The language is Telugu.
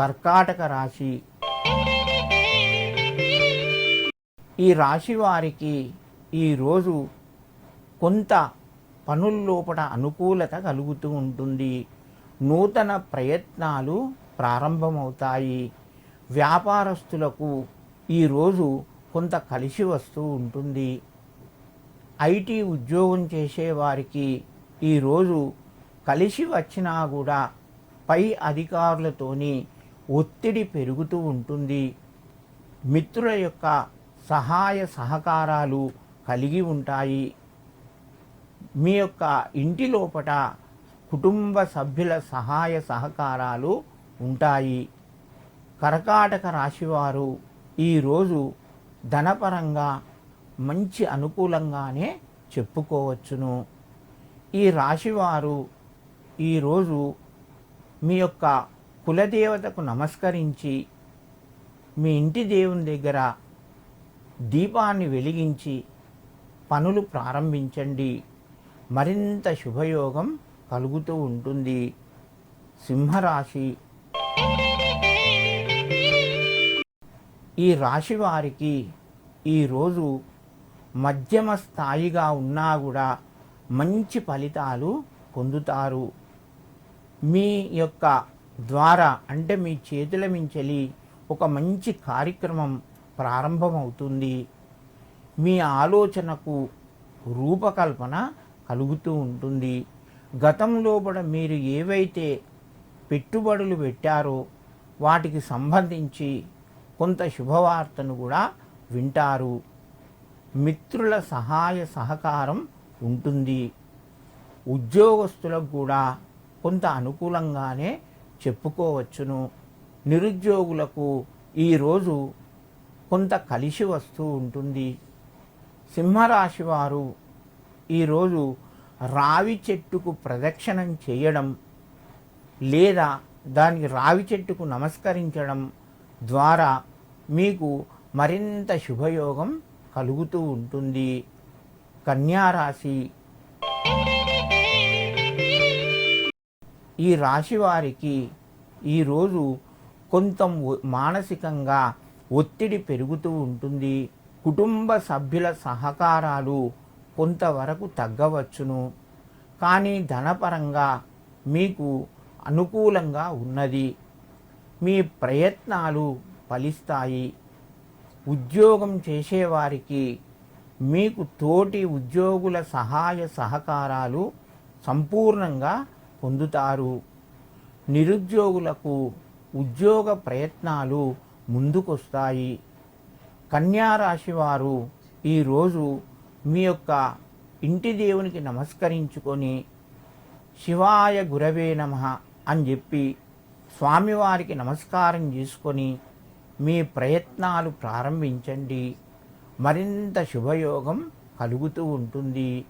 కర్కాటక రాశి. ఈ రాశి వారికి ఈరోజు కొంత పనుల లోపల అనుకూలత కలుగుతూ ఉంటుంది. నూతన ప్రయత్నాలు ప్రారంభమవుతాయి. వ్యాపారస్తులకు ఈరోజు కొంత కలిసి వస్తూ ఉంటుంది. ఐటీ ఉద్యోగం చేసేవారికి ఈరోజు కలిసి వచ్చినా కూడా పై అధికారులతోని ఒత్తిడి పెరుగుతూ ఉంటుంది. మిత్రుల యొక్క సహాయ సహకారాలు కలిగి ఉంటాయి. మీ యొక్క ఇంటి లోపట కుటుంబ సభ్యుల సహాయ సహకారాలు ఉంటాయి. కర్కాటక రాశివారు ఈరోజు ధనపరంగా మంచి అనుకూలంగానే చెప్పుకోవచ్చును. ఈ రాశివారు ఈరోజు మీ యొక్క కులదేవతకు నమస్కరించి మీ ఇంటి దేవుని దగ్గర దీపాన్ని వెలిగించి పనులు ప్రారంభించండి. మరింత శుభయోగం కలుగుతూ ఉంటుంది. సింహరాశి. ఈ రాశి వారికి ఈరోజు మధ్యమ స్థాయిగా ఉన్నా కూడా మంచి ఫలితాలు పొందుతారు. మీ యొక్క ద్వారా అంటే మీ చేతుల మించలి ఒక మంచి కార్యక్రమం ప్రారంభమవుతుంది. మీ ఆలోచనకు రూపకల్పన కలుగుతూ ఉంటుంది. గతంలో కూడా మీరు ఏవైతే పెట్టుబడులు పెట్టారో వాటికి సంబంధించి కొంత శుభవార్తను కూడా వింటారు. మిత్రుల సహాయ సహకారం ఉంటుంది. ఉద్యోగస్తులకు కూడా కొంత అనుకూలంగానే చెప్పుకోవచ్చును. నిరుద్యోగులకు ఈరోజు కొంత కలిసి వస్తూ ఉంటుంది. సింహరాశి వారు ఈరోజు రావి చెట్టుకు ప్రదక్షిణం చేయడం లేదా దానికి రావి చెట్టుకు నమస్కరించడం ద్వారా మీకు మరింత శుభయోగం కలుగుతూ ఉంటుంది. కన్యారాశి ఈ రాశి వారికి ఈరోజు కొంత మానసికంగా ఒత్తిడి పెరుగుతూ ఉంటుంది. కుటుంబ సభ్యుల సహకారాలు కొంతవరకు తగ్గవచ్చును. కానీ ధనపరంగా మీకు అనుకూలంగా ఉన్నది. మీ ప్రయత్నాలు ఫలిస్తాయి. ఉద్యోగం చేసేవారికి మీకు తోటి ఉద్యోగుల సహాయ సహకారాలు సంపూర్ణంగా పొందుతారు. నిరుద్యోగులకు ఉద్యోగ ప్రయత్నాలు ముందుకొస్తాయి. కన్యారాశి వారు ఈరోజు మీ యొక్క ఇంటి దేవునికి నమస్కరించుకొని శివాయ గురవే నమ అని చెప్పి స్వామివారికి నమస్కారం చేసుకొని మీ ప్రయత్నాలు ప్రారంభించండి. మరింత శుభయోగం కలుగుతూ ఉంటుంది.